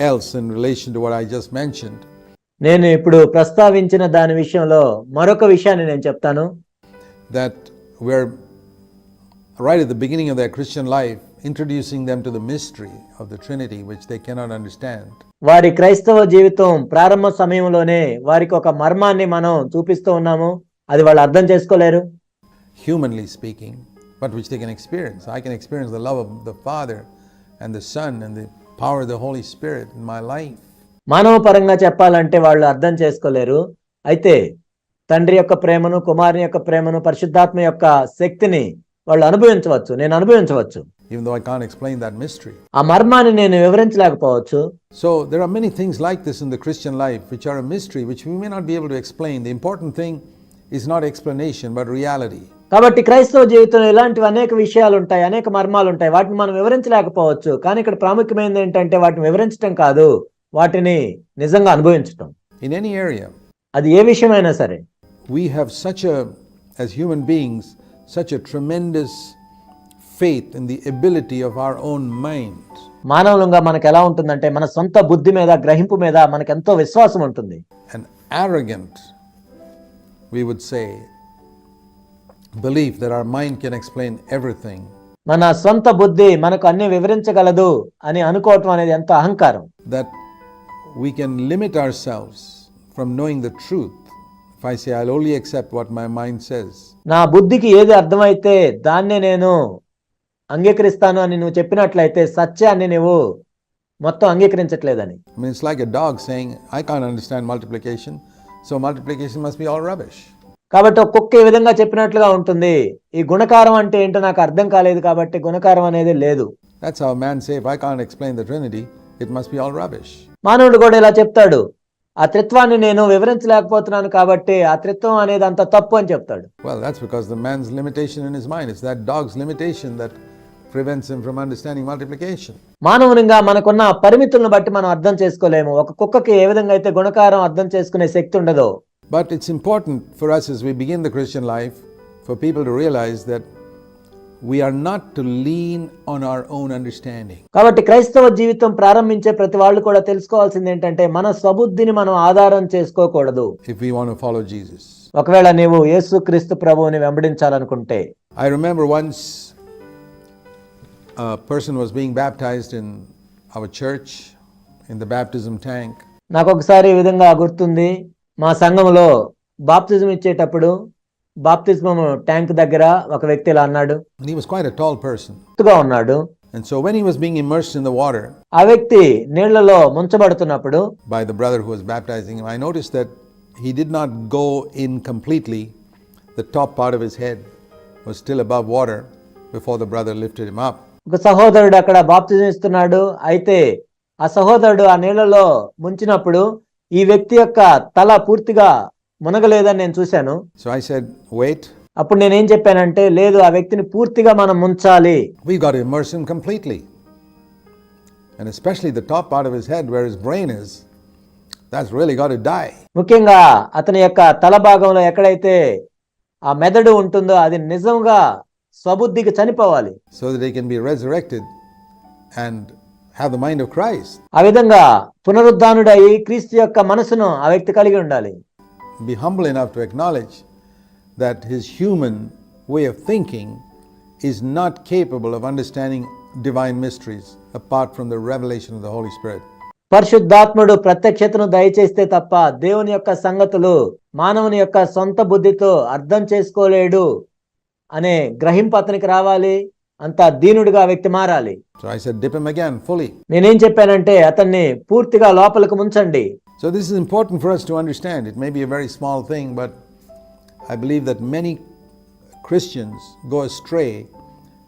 else in relation to what I just mentioned. నేను ఇప్పుడు ప్రస్తావించిన దాని విషయంలో మరొక విషయాన్ని నేను చెప్తాను that we're right at the beginning of their Christian life introducing them to the mystery of the Trinity, which they cannot understand. వారి క్రైస్తవ జీవితం ప్రారంభ సమయంలోనే వారికి ఒక మర్మాన్ని మనం చూపిస్తూ ఉన్నాము అది వాళ్ళు అర్థం చేసుకోలేరు humanly speaking, but which they can experience. I can experience the love of the Father and the Son and the power of the Holy Spirit in my life. మానవ పరంగా చెప్పాలంటే వాళ్ళు అర్థం చేసుకోలేరు అయితే తండ్రి యొక్క ప్రేమను కుమారుని యొక్క ప్రేమను పరిశుద్ధాత్మ యొక్క శక్తిని వాళ్ళు అనుభవించవచ్చు నేను అనుభవించవచ్చు Even though I can't explain that mystery. ఆ మర్మాన్ని నేను వివరించలేకపోవచ్చు So, there are many things like this in the Christian life which are a mystery, which we may not be able to explain. The important thing is not explanation, but reality. కాబట్టి క్రైస్తవ జీవితంలో ఇలాంటివి అనేక విషయాలు ఉంటాయి అనేక మర్మాలు ఉంటాయి వాటిని మనం వివరించలేకపోవచ్చు. కానీ ఇక్కడ ప్రాముఖ్యమైనది ఏంటంటే వాటిని వివరించడం కాదు వాటిని నిజంగా అనుభవించటం. In any area, అది ఏ విషయమైనా సరే. have such a, as human beings, such a tremendous faith in the ability of our own mind. మానవులంగా మనకు ఎలా ఉంటుందంటే మన సొంత బుద్ధి మీద గ్రహింపు మీద మనకు ఎంతో విశ్వాసం ఉంటుంది An arrogant, we would say, belief that our mind can explain everything. మన సొంత బుద్ధి మనకు అన్ని వివరించగలదు అని అనుకోవటం అనేది ఎంతో అహంకారం That we can limit ourselves from knowing the truth. If I say, I'll only accept what my mind says, నా బుద్ధికి ఏది అర్థమైతే దాన్నే నేను అంగీకరిస్తాను అని నువ్వు చెప్పినట్లయితే సత్యాన్ని నువ్వు మొత్తం అంగీకరించట్లేదని I mean, it's like a dog saying, I can't understand multiplication, so multiplication must be all rubbish. కాబట్టి ఒక కుక్క ఈ విధంగా చెప్పినట్లుగా ఉంటుంది. ఈ గుణకారం అంటే ఏంటో నాకు అర్థం కాలేదు కాబట్టి గుణకారం అనేది లేదు. Explain the Trinity, it must be all rubbish. మానవుడు కూడా ఇలా చెప్తాడు. ఆ త్రిత్వాన్ని నేను వివరించలేకపోతున్నాను కాబట్టి ఆ త్రిత్వం అనేది అంత తప్పు అని చెప్తాడు. That prevents him from understanding multiplication. మానవునిగా మనకున్న పరిమితులను బట్టి మనం అర్థం చేసుకోలేము. ఒక కుక్కకి ఏ విధంగా అయితే గుణకారం అర్థం చేసుకునే శక్తి ఉండదో But it's important for us as we begin the Christian life for people to realize that we are not to lean on our own understanding. కాబట్టి క్రైస్తవ జీవితం ప్రారంభించే ప్రతి వాళ్ళు కూడా తెలుసుకోవాల్సింది ఏంటంటే మన స్వబుద్ధిని మనం ఆధారం చేసుకోకూడదు if we want to follow Jesus. ఒకవేళ నీవు యేసుక్రీస్తు ప్రభువుని వెంబడించాలనుకుంటే I remember once a person was being baptized in our church in the baptism tank, నాకు ఒకసారి ఈ విధంగా గుర్తుంది మా సంఘంలో బాప్తిజం ఇచ్చేటప్పుడు బాప్తిజం ట్యాంక్ దగ్గర ఒక వ్యక్తి ఇలా అన్నాడు he was quite a tall person. ఎత్తుగా ఉన్నాడు And so when he was being immersed in the water ఆ వ్యక్తి నీళ్ళలో ముంచబడుతున్నప్పుడు by the brother who was baptizing him, I noticed that he did not go in completely. The top part of his head was still above water before the brother lifted him up. ఒక సహోదరుడు అక్కడ బాప్తిజం ఇస్తున్నాడు అయితే ఆ సహోదరుడు ఆ నీళ్ళలో ముంచినప్పుడు ఈ వ్యక్తి యొక్క తల పూర్తిగా మునగలేదని నేను చూశాను. సో ఐ సెడ్ వెయిట్ అప్పుడు నేను ఏం చెప్పానంటే లేదు ఆ వ్యక్తిని పూర్తిగా మనం ముంచాలి. We got immersion completely and especially the top part of head where his brain is that's really got ముఖ్యంగా అతని యొక్క తల భాగంలో ఎక్కడైతే ఆ మెదడు ఉంటుందో అది నిజంగా స్వబుద్ధికి చనిపోవాలి. So that he can be resurrected and have the mind of Christ ఆ విధంగా పునరుద్ధానుడై క్రీస్తు యొక్క మనసును ఆ వ్యక్తి కలిగి ఉండాలి. Be humble enough to acknowledge that his human way of thinking is not capable of understanding divine mysteries apart from the revelation of the holy spirit పరిశుద్ధాత్ముడు ప్రత్యక్షతను దయచేస్తే తప్ప దేవుని యొక్క సంగతులు మానవుని యొక్క సొంత బుద్ధితో అర్థం చేసుకోలేడు అనే గ్రహింపు అతనికి రావాలి. అంత దీనుడిగా వ్యక్తి మారాలి. నేనేం చెప్పానంటే అతన్ని పూర్తిగా లోపలికి ముంచండి So this is important for us to understand. It may be a very small thing, but I believe that many Christians go astray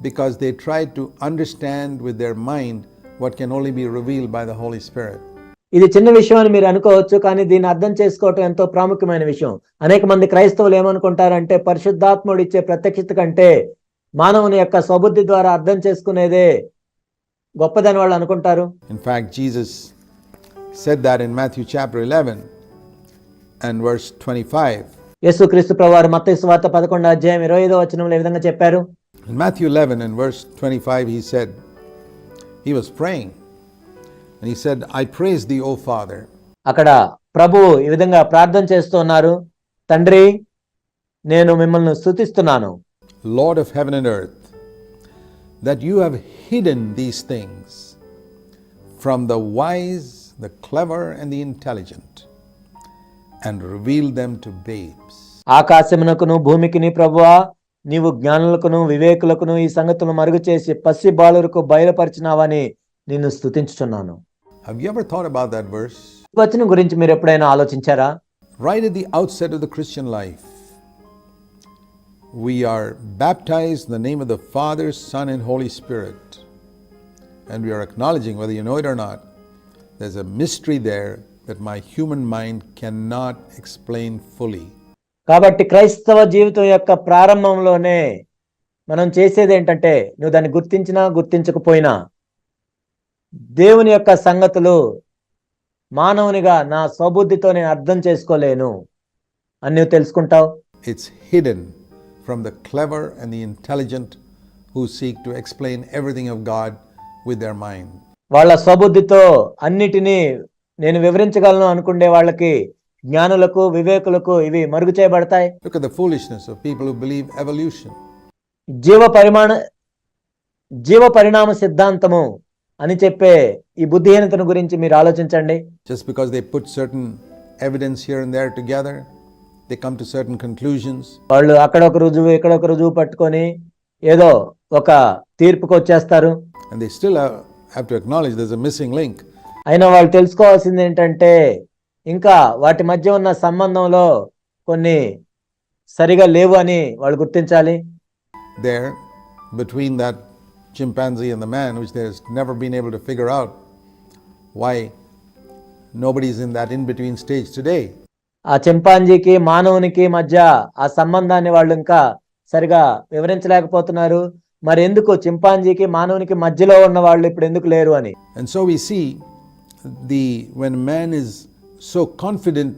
because they try to understand with their mind what can only be revealed by the Holy Spirit. ఇది చిన్న విషయం అని మీరు అనుకోవచ్చు కానీ దీన్ని అర్థం చేసుకోవటం ఎంతో ప్రాముఖ్యమైన విషయం అనేక మంది క్రైస్తవులు ఏమనుకుంటారంటే పరిశుద్ధాత్ముడు ఇచ్చే ప్రత్యక్షత కంటే మానవుని యొక్క స్వబుద్ధి ద్వారా అర్థం చేసుకునేదే గొప్పదని వాళ్ళు అనుకుంటారు In fact, Jesus said that in Matthew chapter 11 and verse 25. యేసుక్రీస్తు ప్రభువారు మత్తయి సువార్త పదకొండు అధ్యాయం ఇరవై ఐదో వచనంలో ఈ విధంగా చెప్పారు In Matthew 11 and verse 25, he said, he was praying. And And he said, I praise thee, O Father, అక్కడ ప్రభు ఈ విధంగా ప్రార్థన చేస్తున్నారు తండ్రి నేను మిమ్మల్ని స్తుతిస్తున్నాను Lord of heaven and earth, that you have hidden these things from the wise, the clever, and the intelligent, and revealed them to babes. ఆకాశమునకును భూమికిని ప్రభువా నీవు జ్ఞానులకును వివేకులకును ఈ సంగతులను మరుగు చేసి పసి బాలురకు బయలుపరిచినావని నిన్ను స్తుతించుచున్నాను Have you ever thought about that verse? ఈ వచనం గురించి మీరు ఎప్పుడైనా ఆలోచించారా Right at the outset of the Christian life, we are baptized in the name of the Father, Son, and Holy Spirit. And we are acknowledging, whether you know it or not, there's a mystery there that my human mind cannot explain fully. కాబట్టి క్రైస్తవ జీవితం యొక్క ప్రారంభంలోనే మనం చేసేది ఏంటంటే నువ్వు దాన్ని గుర్తించినా గుర్తించకపోయినా దేవుని యొక్క సంగతులు మానవునిగా నా స్వబుద్ధితో నేను అర్థం చేసుకోలేను అని నువ్వు తెలుసుకుంటావు It's hidden from the clever and the intelligent who seek to explain everything of God with their mind. వాళ్ళ స్వబుద్ధితో అన్నిటినీ నేను వివరించగలను అనుకునే వాళ్ళకి జ్ఞానులకు వివేకులకు ఇవి మరుగు చేయబడతాయి Look at the foolishness of people who believe evolution. జీవ పరిమాణ జీవ పరిణామ సిద్ధాంతము అని చెప్పే ఈ బుద్ధిహీనతను గురించి మీరు ఆలోచించండి Just because they put certain evidence here and there together, they come to certain conclusions. వాళ్ళు అక్కడ ఒక రుజువు ఇక్కడ ఒక రుజువు పట్టుకొని ఏదో ఒక తీర్పుకు వచ్చేస్తారు And they still have, have to acknowledge there's a missing link. అయినా వాళ్ళు తెలుసుకోవాల్సింది ఏంటంటే ఇంకా వాటి మధ్య ఉన్న సంబంధంలో కొన్ని సరిగా లేవు అని వాళ్ళు గుర్తించాలి there between that chimpanzee and the man, which there's never been able to figure out why nobody's in that in between stage today. ఆ చింపాంజీకి మానవునికి మధ్య ఆ సంబంధాన్ని వాళ్ళు ఇంకా సరిగా వివరించలేకపోతున్నారు. మరి ఎందుకు చింపాంజీకి మానవునికి మధ్యలో ఉన్న వాళ్ళు ఇప్పుడు ఎందుకు లేరు అని? And so we see the when man is so confident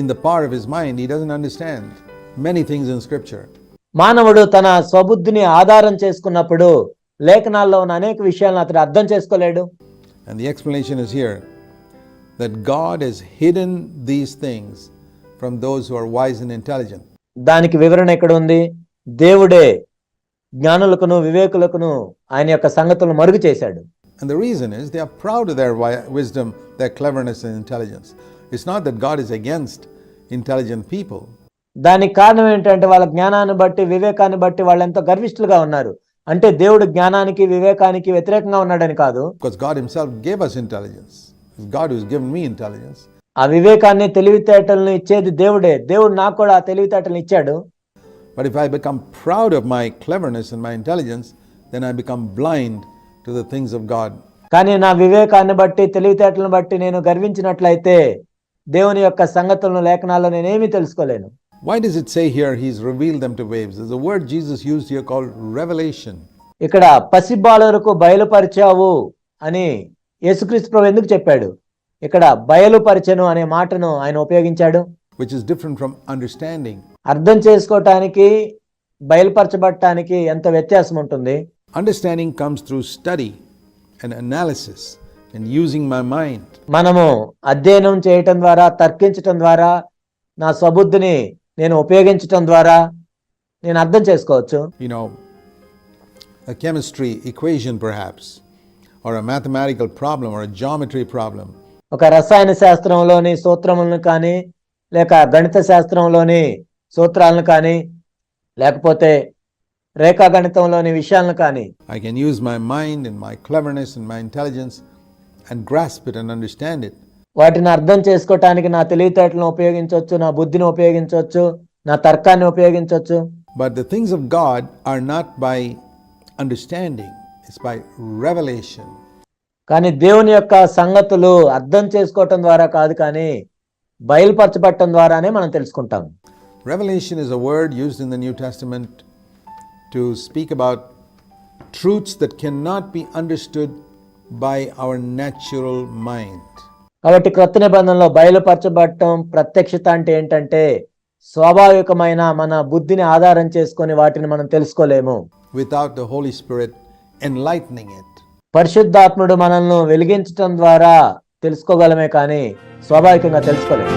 in the part of his mind he doesn't understand many things in scripture మానవుడు తన స్వబుద్ధిని ఆధారం చేసుకున్నప్పుడు లేఖనాల్లో ఉన్న అనేక విషయాలను అతను అర్థం చేసుకోలేడు. And the explanation is here that God is hidden these things from those who are wise and intelligent. దానికి వివరణ ఎక్కడ ఉంది దేవుడే జ్ఞానులకును వివేకులకును ఆయన యొక్క సంగతులను మరుగు చేశాడు And the reason is they are proud of their wi- wisdom, their cleverness, and intelligence. It's not that God is against intelligent people, దానికి కారణం ఏంటంటే వాళ్ళ జ్ఞానాన్ని బట్టి వివేకాన్ని బట్టి వాళ్ళు ఎంతో గర్విష్ఠులుగా ఉన్నారు అంటే దేవుడు జ్ఞానానికి వివేకానికి వ్యతిరేకంగా ఉన్నాడని కాదు because God Himself gave us intelligence. It's God who's given me intelligence. ఆ వివేకాన్ని తెలివితేటలను ఇచ్చేది దేవుడే. దేవుడు నాకు కూడా ఆ తెలివితేటలను ఇచ్చాడు. But if I become proud of my cleverness and my intelligence then I become blind to the things of God కానీ నా వివేకాన్ని బట్టి తెలివితేటలను బట్టి నేను గర్వించినట్లయితే దేవుని యొక్క సంగతులను లేఖనాల్లో నేనేమీ తెలుసుకోలేను. Why does it say here he is reveal them to babes the word Jesus used here called revelation ఇక్కడ పసిబాలరుకు బయలుపరిచావు అని యేసుక్రీస్తు ప్రభు ఎందుకు చెప్పాడు? ఇక్కడ బయలుపరచను అనే మాటను ఆయన ఉపయోగించాడు. Which is different from understanding అర్థం చేసుకోవటానికి బయలుపరచబడటానికి ఎంత వ్యత్యాసం ఉంటుంది? Understanding comes through study and analysis and using my mind మనము అధ్యయనం చేయటం ద్వారా తర్కించటం ద్వారా నా స్వబుద్ధిని నేను ఉపయోగించటం ద్వారా నేను అర్థం చేసుకోవచ్చు. You know a chemistry equation perhaps or a mathematical problem or a geometry problem ఒక రసాయన శాస్త్రంలోని సూత్రములను కానీ లేక గణిత శాస్త్రంలోని సూత్రాలను కానీ లేకపోతే రేఖా గణితంలోని విషయాలను కానీ. I can use my mind and my cleverness in my intelligence and grasp it and understand it వాటిని అర్థం చేసుకోవటానికి నా తెలివితేటలను ఉపయోగించవచ్చు నా బుద్ధిని ఉపయోగించవచ్చు నా తర్కాన్ని ఉపయోగించవచ్చు. But the things of God are not by understanding it's by revelation కానీ దేవుని యొక్క సంగతులు అర్థం చేసుకోవటం ద్వారా కాదు కానీ బయలుపరచబట్టడం ద్వారానే మనం తెలుసుకుంటాం. Revelation is a word use in the New Testament to speak about truths that can not be understood by our natural mind కాబట్టి క్రొత్త నిబంధనలో బయలుపరచబడటం ప్రత్యక్షత అంటే ఏంటంటే స్వాభావికమైన మన బుద్ధిని ఆధారం చేసుకుని వాటిని మనం తెలుసుకోలేము. Without the holy spirit enlightening it పరిశుద్ధాత్ముడు మనల్ని వెలిగించటం ద్వారా తెలుసుకోగలమే కానీ స్వాభావికంగా తెలుసుకోలేము.